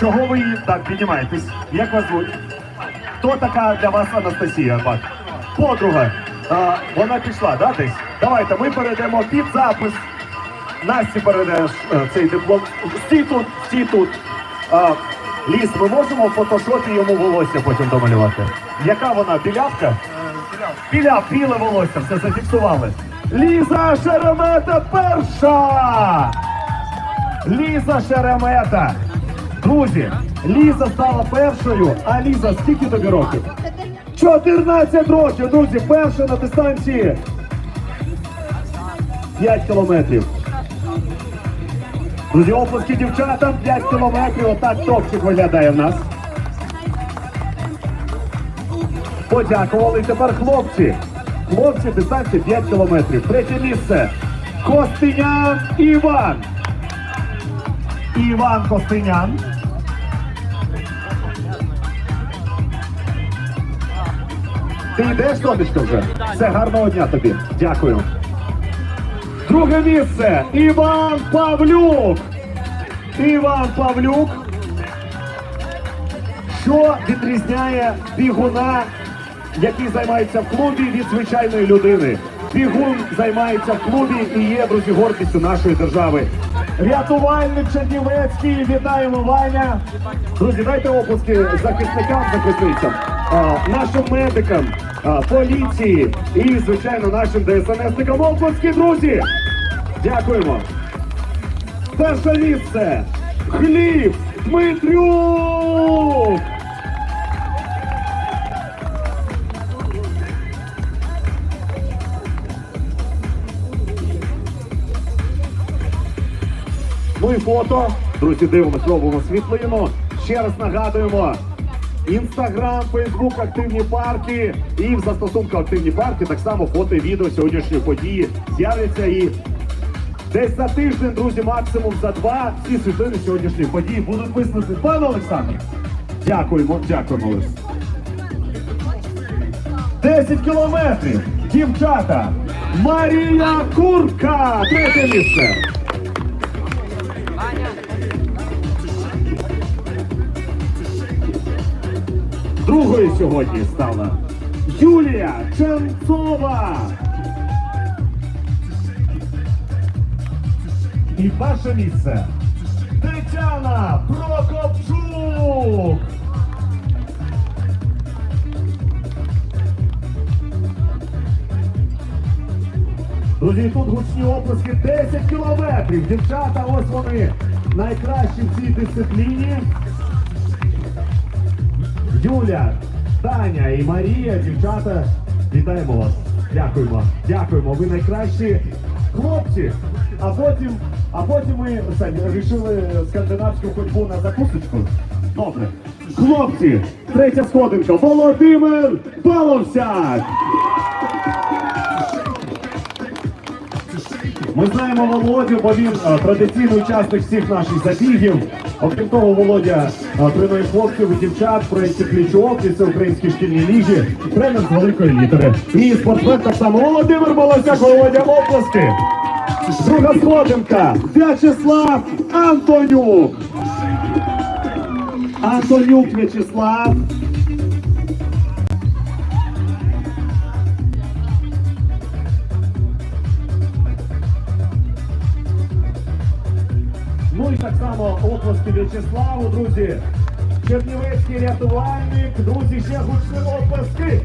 Чого ви її так піднімаєтесь? Як вас звуть? Хто така для вас Анастасія? Бак? Подруга. А, вона пішла, да, десь? Давайте ми перейдемо під запис. Насті передаєш е, цей диплом. Стій тут, стій тут. А, Ліс, ми можемо в фотошопі йому волосся потім домалювати. Яка вона? Білявка? Біляв, біле волосся, все зафіксували. Ліза Шеремета перша! Ліза Шеремета. Друзі, Ліза стала першою, а Ліза, скільки тобі років? 14 років, друзі, перша на дистанції. 5 кілометрів. Друзі, оплески дівчатам 5 кілометрів. Отак топчик виглядає в нас. Подякували. Тепер хлопці. Хлопці, дистанція 5 кілометрів. Третє місце. Костинян Іван. Іван Костинян. Ти йдеш, сонечко, вже? Все, гарного дня тобі. Дякую. Друге місце. Іван Павлюк. Іван Павлюк. Що відрізняє бігуна, який займається в клубі від звичайної людини? Бігун займається в клубі і є, друзі, гордістю нашої держави. Рятувальник Чернівецький, вітаємо Ваня. Друзі, дайте оплески захисникам, захисницям, нашим медикам, поліції і, звичайно, нашим ДСНСникам. Оплески, друзі! Дякуємо. Перше місце. Гліб Дмитрюк. Ну і фото. Друзі, дивимось, робимо світлину. Ще раз нагадуємо. Інстаграм, Фейсбук, активні парки і в застосунку активні парки так само фото і відео сьогоднішньої події з'являться і десь за тиждень, друзі, максимум за два всі світлини сьогоднішньої події будуть висунути. Пане Олександр, дякуємо, дякуємо, Олесь. 10 кілометрів. Дівчата. Марія Курка. Третє місце. Другою сьогодні стала Юлія Ченцова. І перше місце Тетяна Прокопчук. Друзі, тут гучні оплески 10 кілометрів. Дівчата, ось вони найкращі в цій дисципліні. Юля, Таня і Марія, дівчата, вітаємо вас. Дякуємо. Дякуємо. Ви найкращі хлопці. А потім, а потім ми самі вирішили скандинавську ходьбу на закусочку. Добре. Хлопці, третя сходинка. Володимир Баловсяк. Ми знаємо Володю, бо він е, традиційний учасник всіх наших забігів. Окрім того, Володя тренує хлопців і дівчат проєкті плічок, і це українські шкільні ліжі, тренер з великої літери. І спортсмен так Володимир Волосяк, Володя оплески. Друга сходинка. В'ячеслав Антонюк. Антонюк В'ячеслав. Ну і так само оплески В'ячеславу, друзі. Чернівецький рятувальник, друзі, ще гучні оплески.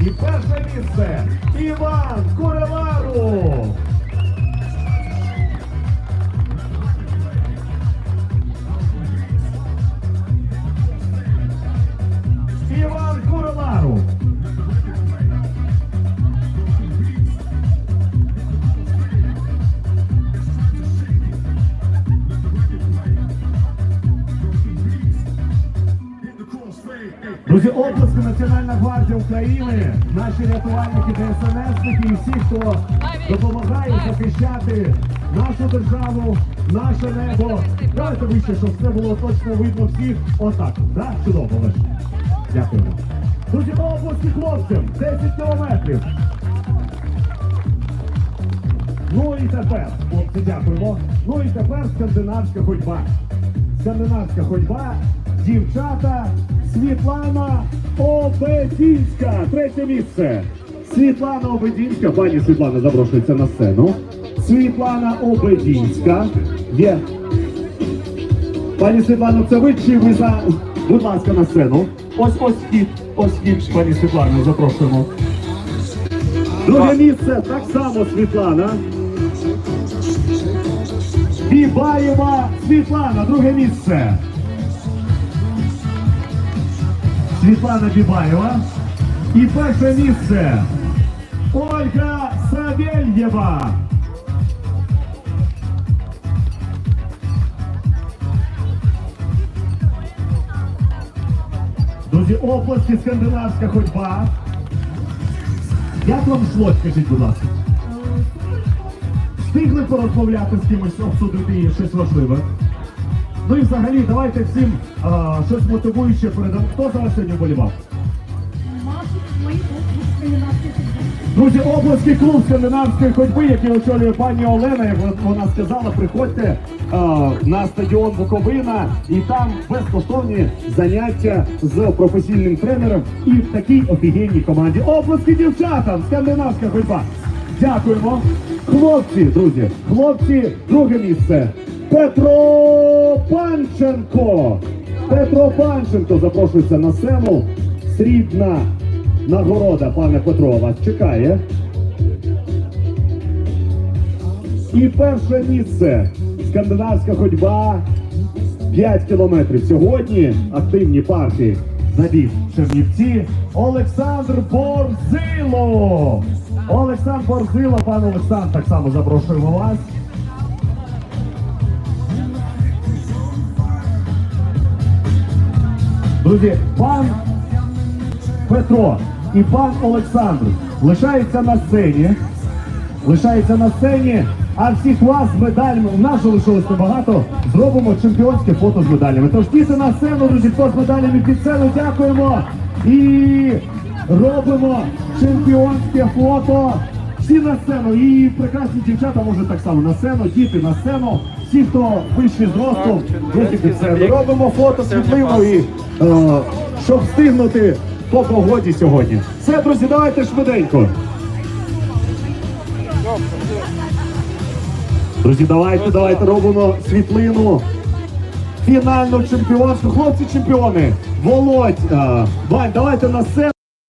І перше місце Іван Курелару. Друзі, обласки Національна гвардія України, наші рятувальники, ДСНСники і всі, хто допомагає захищати нашу державу, наше небо. Давайте вище, щоб все було точно видно всіх. Отак. Так? Чудово. Дякуємо. Друзі, обласки хлопцям, 10 кілометрів. Ну і тепер, хлопці, дякуємо. Ну і тепер скандинавська ходьба. скандинавська ходьба, дівчата, Світлана Обедінська, третє місце. Світлана Обедінська, пані Світлана запрошується на сцену. Світлана Обедінська є. Пані Світлано, це ви чи ви за. Будь ласка, на сцену. Ось ось хід, ось хід, пані Світлано, запрошуємо. Друге місце так само Світлана. Бібаєва Світлана, друге місце. Світлана Бібаєва. І перше місце. Ольга Савельєва. Друзі, області скандинавська ходьба. Як вам йшло, скажіть, будь ласка? Встигли порозмовляти з кимось, обсудити щось важливе? Ну і взагалі, давайте всім а, щось мотивуюче передамо. Хто вас сьогодні вболівав? Друзі, обласький клуб скандинавської ходьби, який очолює пані Олена, як вона сказала, приходьте а, на стадіон Буковина і там безкоштовні заняття з професійним тренером і в такій офігенній команді. Обласки дівчатам, скандинавська ходьба. Дякуємо. Хлопці, друзі, хлопці, друге місце. Петро Панченко. Петро Панченко запрошується на сцену. Срібна нагорода, пане Петро, вас чекає. І перше місце. Скандинавська ходьба 5 кілометрів. Сьогодні активні партії забіг Чернівці. Олександр Борзило. Олександр Борзило, пане Олександр, так само запрошуємо вас. Друзі, пан Петро і пан Олександр лишаються на сцені. Лишаються на сцені, а всіх вас з медалями, у нас же лишилось небагато, зробимо чемпіонське фото з медалями. Тож діти на сцену, друзі, хто з медалями під сцену, дякуємо. І робимо чемпіонське фото. Всі на сцену, і прекрасні дівчата можуть так само на сцену, діти на сцену, всі, хто вищий сцену. Робимо фото світливо і е, щоб встигнути по погоді сьогодні. Все, друзі, давайте швиденько. Друзі, давайте, давайте робимо світлину. Фінальну чемпіонську. Хлопці чемпіони. Володь, е, Вань, давайте на сцену.